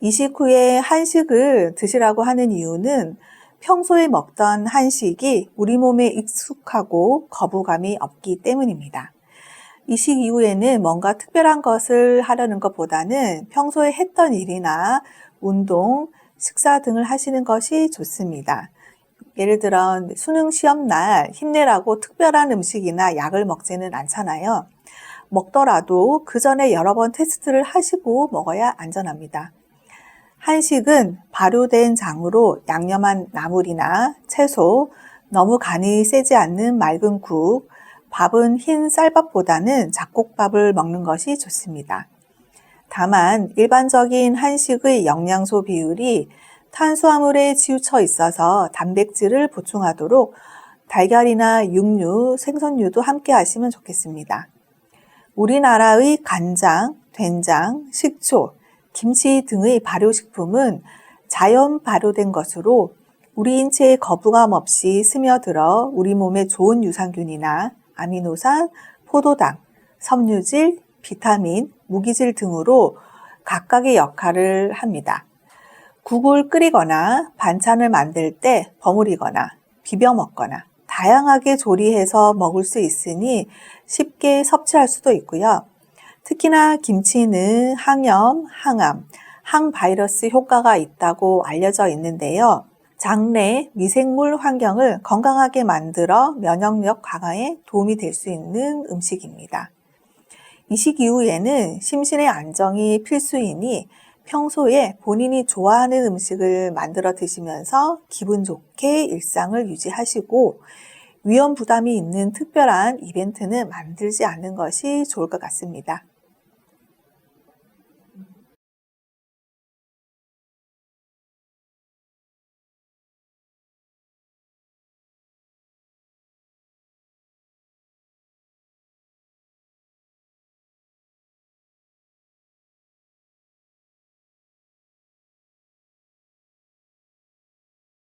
이식 후에 한식을 드시라고 하는 이유는 평소에 먹던 한식이 우리 몸에 익숙하고 거부감이 없기 때문입니다. 이식 이후에는 뭔가 특별한 것을 하려는 것보다는 평소에 했던 일이나 운동, 식사 등을 하시는 것이 좋습니다. 예를 들어 수능 시험 날 힘내라고 특별한 음식이나 약을 먹지는 않잖아요. 먹더라도 그 전에 여러 번 테스트를 하시고 먹어야 안전합니다. 한식은 발효된 장으로 양념한 나물이나 채소, 너무 간이 세지 않는 맑은 국, 밥은 흰 쌀밥보다는 잡곡밥을 먹는 것이 좋습니다. 다만 일반적인 한식의 영양소 비율이 탄수화물에 치우쳐 있어서 단백질을 보충하도록 달걀이나 육류, 생선류도 함께 하시면 좋겠습니다. 우리나라의 간장, 된장, 식초, 김치 등의 발효식품은 자연 발효된 것으로 우리 인체에 거부감 없이 스며들어 우리 몸에 좋은 유산균이나 아미노산, 포도당, 섬유질, 비타민, 무기질 등으로 각각의 역할을 합니다. 국을 끓이거나 반찬을 만들 때 버무리거나 비벼 먹거나 다양하게 조리해서 먹을 수 있으니 쉽게 섭취할 수도 있고요. 특히나 김치는 항염, 항암, 항바이러스 효과가 있다고 알려져 있는데요. 장내 미생물 환경을 건강하게 만들어 면역력 강화에 도움이 될 수 있는 음식입니다. 이식 이후에는 심신의 안정이 필수이니 평소에 본인이 좋아하는 음식을 만들어 드시면서 기분 좋게 일상을 유지하시고 위험 부담이 있는 특별한 이벤트는 만들지 않는 것이 좋을 것 같습니다.